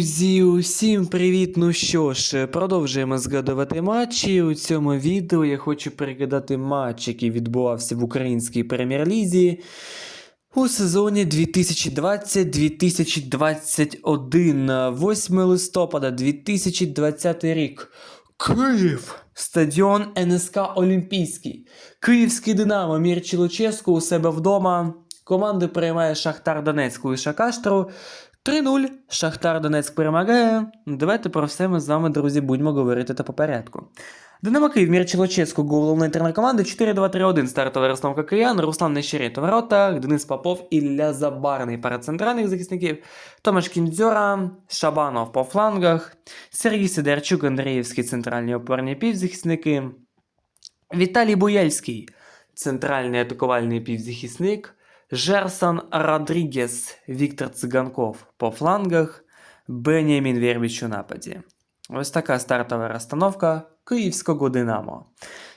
Друзі, усім привіт! Ну що ж, продовжуємо згадувати матчі. У цьому відео я хочу переглядати матч, який відбувався в українській прем'єр-лізі у сезоні 2020-2021, 8 листопада 2020 рік. Київ! Стадіон НСК Олімпійський. Київський Динамо Мірчі Луческу у себе вдома. Команди приймає Шахтар Донецьк у Шакаштру. 3-0. Шахтар Донецьк перемагає. Давайте про все ми з вами, друзі, будемо говорити та по порядку. Динамо Київ, Мірчі Луческу, головний тренер команди 4-2-3-1. Стартова розстановка киян, Руслан Нещерет у воротах, Денис Попов, Ілля Забарний пара центральних захисників, Томаш Кіндзьора, Шабанов по флангах, Сергій Сидорчук, Андріївський центральні опорні півзахисники, Віталій Буяльський, центральний атакувальний півзахисник, Жерсон Родрігес, Віктор Циганков по флангах, Бенямін Вербіч у нападі. Ось така стартова розстановка київського Динамо.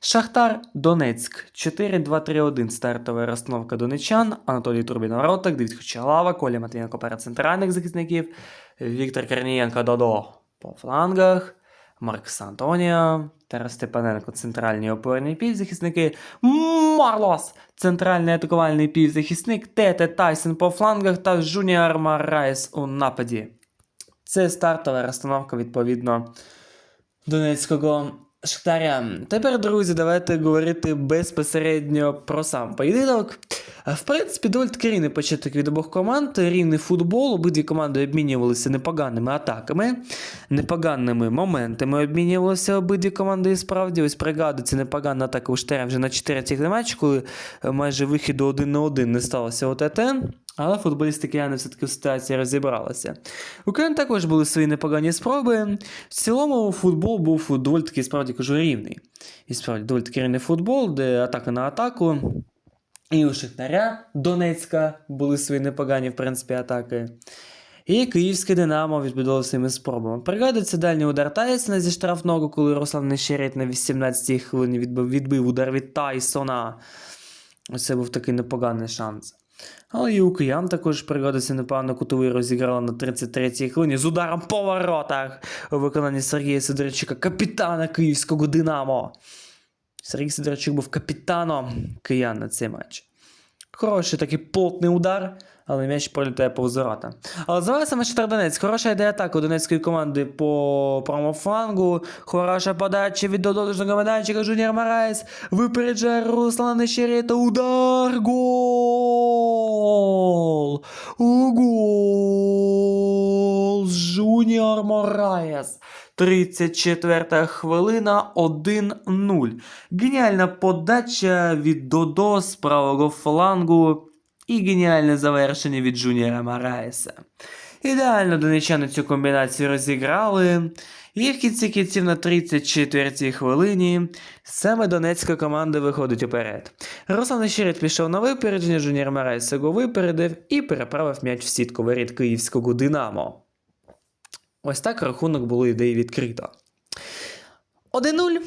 Шахтар Донецьк 4-2-3-1 стартова розстановка донечан, Анатолій Турбін воротах, Давид Хочалава, Коля Матвієнко перед центральних захисників, Віктор Корнієнко Додо по флангах, Маркс Антоніо, Тарас Степаненко центральні опорні півзахисники, Марлос центральний атакувальний півзахисник, Тете Тайсон по флангах та Жуніор Марайс у нападі. Це стартова розстановка, відповідно, Донецького Шахтаря. Тепер, друзі, давайте говорити безпосередньо про сам поєдинок. В принципі, доволі таки рівний початок від обох команд, рівний футбол. Обидві команди обмінювалися непоганими атаками, непоганими моментами обмінювалися обидві команди. І справді, ось пригадується непогана атака у Штаря вже на четвертій матч, коли майже вихіду один на один не сталося ОТТ. Але футболісти кияни все-таки в ситуації розібралися. У Киян також були свої непогані спроби. В цілому футбол був доволі таки, справді кажу, рівний. І справді доволі таки рівний футбол, де атака на атаку. І у Шахтаря Донецька були свої непогані, в принципі, атаки. І київське Динамо відбудовувало своїми спробами. Пригадується дальній удар Тайсона зі штрафного, коли Руслан Нещерет на 18-й хвилині відбив, відбив удар від Тайсона. Оце був такий непоганий шанс. Але і у киян також пригодиться непогано кутовий розіграла на 33-й хвилині з ударом по воротах у виконанні Сергія Сидорчука, капітана київського Динамо. Сергій Сидорчук був капітаном киян на цей матч. Хороший такий плотний удар, але м'яч пролітає повз ворота. Але саме Шахтар Донецьк. Хороша ідея атаки донецької команди по правому. Хороша подача від додаточного майданчика Жуніор Марайс. Випереджає Руслана Нещерета. Удар! Гол! У Гол! Жуніор Мораєс. 34 хвилина 1-0. Геніальна подача від Додо з правого флангу і геніальне завершення від Жуніора Мараєса. Ідеально донечани цю комбінацію розіграли. І в кінці кінців на 34-й хвилині саме донецька команда виходить уперед. Руслан Щерет пішов на випередження, Жуніор Марайс його випередив і переправив м'яч в сітку воріт київського Динамо. Ось так рахунок було ідеї відкрито. 1-0.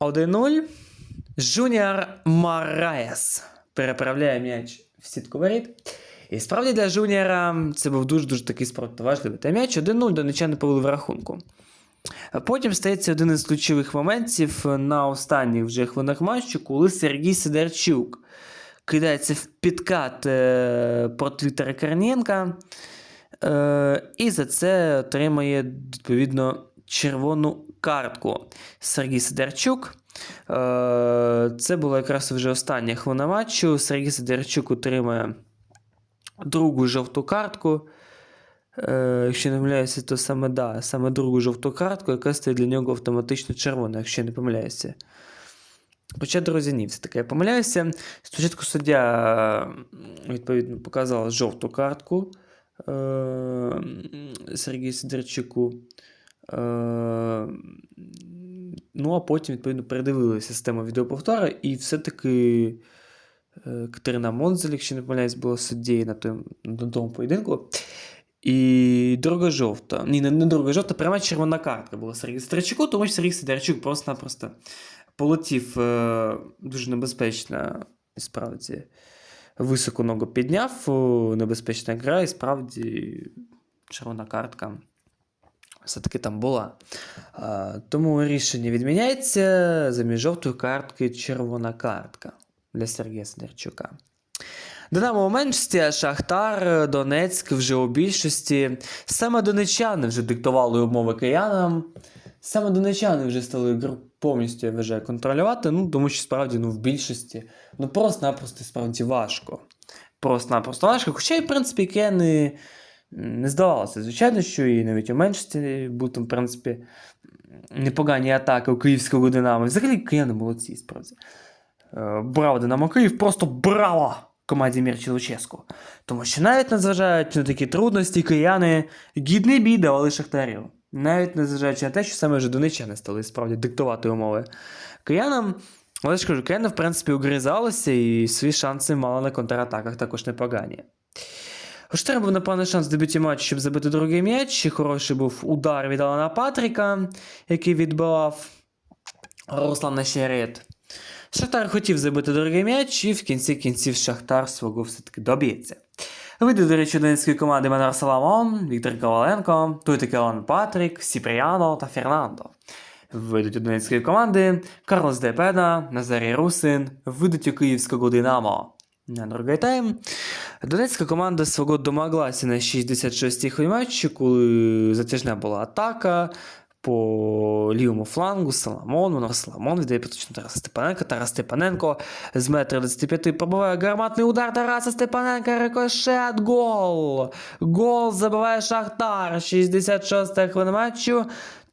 1-0. Жуніор Мараєс переправляє м'яч в сітку воріт. І справді для Жуніора це був дуже-дуже такий справді важливий. Та м'яч 1-0 донечани повели в рахунку. Потім стається один із ключових моментів на останніх вже хвилинах матчу, коли Сергій Сидорчук кидається в підкат е, проти Віктора Корнієнка. Е, і за це отримає відповідно червону картку. Сергій Сидорчук. Е, це була якраз вже остання хвилина матчу. Сергій Сидорчук отримує другу жовту картку. Е, якщо не помиляюся, то саме да, саме другу жовту картку, яка стає для нього автоматично червоною, якщо не помиляюся. Хоча, друзі, ні, все-таки я помиляюся. Спочатку суддя відповідно показала жовту картку е, Сергію Сидорчуку. Е, ну, а потім, відповідно, передивилися систему відеоповтора, і все-таки Катерина Монзель, якщо не помиляюсь, була суддєю на, том, на тому поєдинку. І друга жовта. Ні, не, друга жовта, пряма червона картка була Сергію Сидорчуку, тому що Сергій Сидорчук просто-напросто полетів е, дуже небезпечно, і справді, високо ногу підняв, небезпечна гра, і справді червона картка все-таки там була. Тому рішення відміняється замість жовтої картки червона картка для Сергія Сидорчука. Динамо у меншості, а Шахтар, Донецьк вже у більшості. Саме донечани вже диктували умови киянам. Саме донечани вже стали гру повністю, я вважаю, контролювати. Ну, тому що справді ну, в більшості ну просто-напросто справді важко. Просто-напросто важко. Хоча, і, в принципі, кияни не здавалося. Звичайно, що і навіть у меншості були в принципі, непогані атаки у київського Динамо. Взагалі кияни молодці, справді. Е, Браво, Динамо Київ, просто браво! Команді Мірчі Луческу. Тому що навіть незважаючи на такі трудності, кияни гідний бій давали шахтарів. Навіть незважаючи на те, що саме вже донечани стали справді диктувати умови киянам. Але ж кажу, кияни, в принципі, угризалися і свої шанси мали на контратаках також непогані. У Штера був непевний шанс дебюті матчу, щоб забити другий м'яч. І хороший був удар від Алана Патріка, який відбивав Руслан Нещерет. Шахтар хотів забити другий м'яч, і в кінці кінців Шахтар свого все-таки доб'ється. Вийде, до речі, донецької команди Манар Саламон, Віктор Коваленко, той таки Алан Патрік, Сіпріано та Фернандо. Вийдуть у донецької команди Карлос Депеда, Назарій Русин, вийдуть у київського Динамо. На другий тайм. Донецька команда свого домоглася на 66-й хвилі матчу, коли затяжна була атака по лівому флангу Соломон, Монор Соломон віддає поточно Тараса Степаненка. Тарас Степаненко з метра 25 пробиває гарматний удар Тараса Степаненка, рикошет, гол! Гол забиває Шахтар, 66-та хвилина матчу.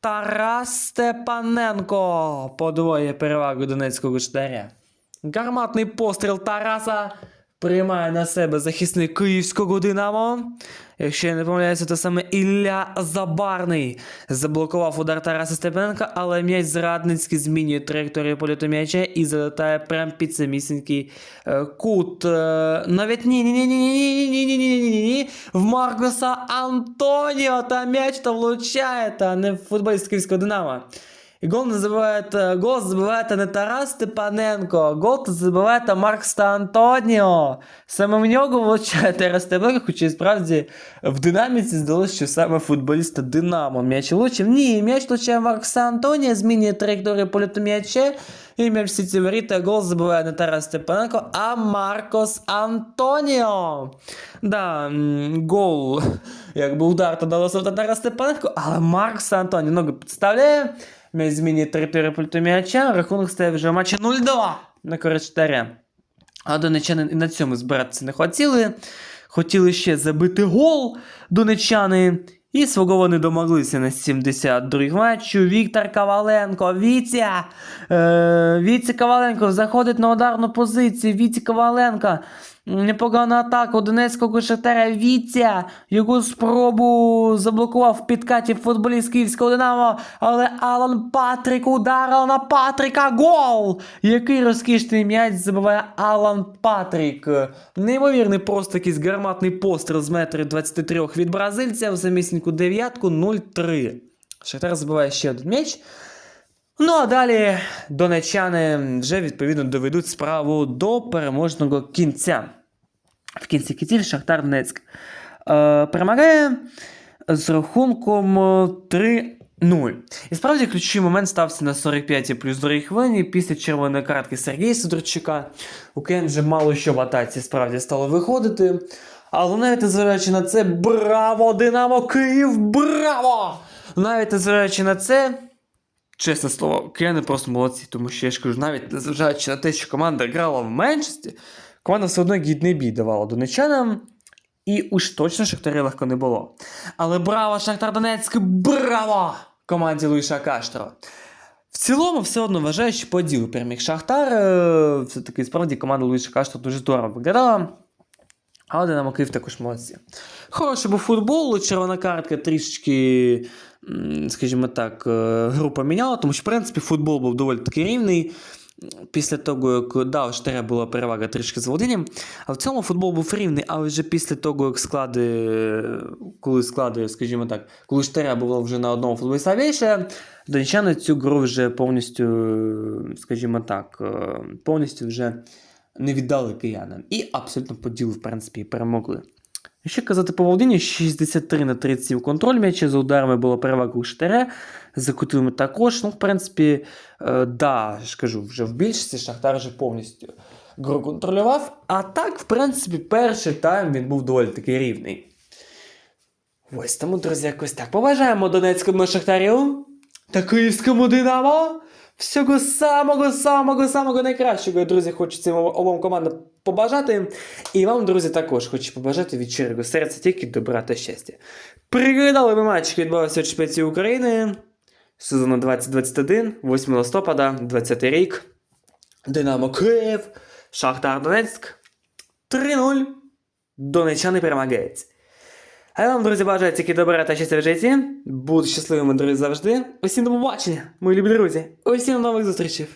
Тарас Степаненко подвоює перевагу донецького штаря. Гарматний постріл Тараса приймає на себе захисник київського Динамо. Якщо я не помиляюся, то саме Ілля Забарний заблокував удар Тараса Степаненка, але м'яч зрадницький змінює траєкторію польоту м'яча і залетає прямо під самісінький е, кут. Е, навіть ні, ні, ні, ні, ні, ні, ні, ні, ні, ні. В Маркоса Антоніо та м'яч то влучає, та не в футболіст київського Динамо. І гол забивает, э, гол забивает не Тарас Степаненко, гол забиває Маркс та. Саме в нього влучає Тарас Степаненко, хоча і справді в динаміці здалося, що саме футболіста Динамо м'яч влучив. Ні, м'яч влучає Маркса Антоніо, змінює траєкторію польоту м'яча, і м'яч всі ці гол забиває не Тарас Степаненко, а Маркос Антоніо. Да, гол, якби удар то далося в Тарас Степаненко, але Маркс Антоніо ногу підставляє. М'яч змінює територію пульту м'яча, рахунок стає вже в матчі 0-2 на користь. А донечани і на цьому збиратися не хотіли. Хотіли ще забити гол донечани. І свого вони домоглися на 72-й матчу. Віктор Коваленко, Вітя! Е, Вітя Коваленко заходить на ударну позицію. Вітя Коваленко. Непогана атака у Донецького Шахтаря Вітя. Його спробу заблокував в підкаті футболіст Київського Динамо. Але Алан Патрік ударив на Патріка. Гол! Який розкішний м'яч забиває Алан Патрік. Неймовірний просто якийсь гарматний постріл з метри 23 від бразильця в самісіньку дев'ятку 0-3. Шахтар забиває ще один м'яч. Ну а далі донечани вже відповідно доведуть справу до переможного кінця. В кінці кінців Шахтар Донецьк е, перемагає з рахунком е, 3-0. І справді ключовий момент стався на 45 плюс 2 хвилині після червоної картки Сергія Сидорчука. У Кен вже мало що в атаці справді стало виходити. Але навіть незважаючи на це, браво! Динамо Київ! Браво! Навіть незважаючи на це. Чесне слово, кияни просто молодці, тому що я ж кажу, навіть незважаючи на те, що команда грала в меншості, команда все одно гідний бій давала донечанам, і уж точно Шахтарі легко не було. Але браво, Шахтар Донецьк! Браво! Команді Луїша Каштро! В цілому, все одно вважаю, що по ділу переміг Шахтар. е, Все-таки справді команда Луїша Каштро дуже здорово виглядала. Але Динамо Київ також молодці. Хороший був футбол, червона картка трішечки, скажімо так, е, гру поміняла, тому що, в принципі, футбол був доволі таки рівний. Після того, як да, у Штаря була перевага трішки з володінням, але в цьому футбол був рівний, але вже після того, як склади, коли склади, скажімо так, коли Штаря була вже на одному футболіста більше, донечани цю гру вже повністю, скажімо так, е, повністю вже не віддали киянам. І абсолютно по ділу, в принципі, перемогли. Якщо казати по Володині, 63 на 37 контроль м'яча, за ударами було перевага у Шахтаря, за кутовими також. Ну, в принципі, е, да, ж вже в більшості Шахтар вже повністю гру контролював. А так, в принципі, перший тайм він був доволі таки рівний. Ось тому, друзі, якось так. Побажаємо Донецькому Шахтарю та Київському Динамо. Всього самого, самого, самого найкращого, друзі, хочу цим обом командам побажати. І вам, друзі, також хочу побажати від щирого серця тільки добра та щастя. Пригадали ми матч, який відбувався у чемпіонаті України сезону 2021, 8 листопада, 20 рік. Динамо Київ, Шахтар Донецьк. 3-0. Донеччани перемагають. А я вам, друзі, бажаю тільки добра та щастя в житті. Будьте щасливими, друзі, завжди. Усім до побачення, мої любі друзі. Усім до нових зустрічей.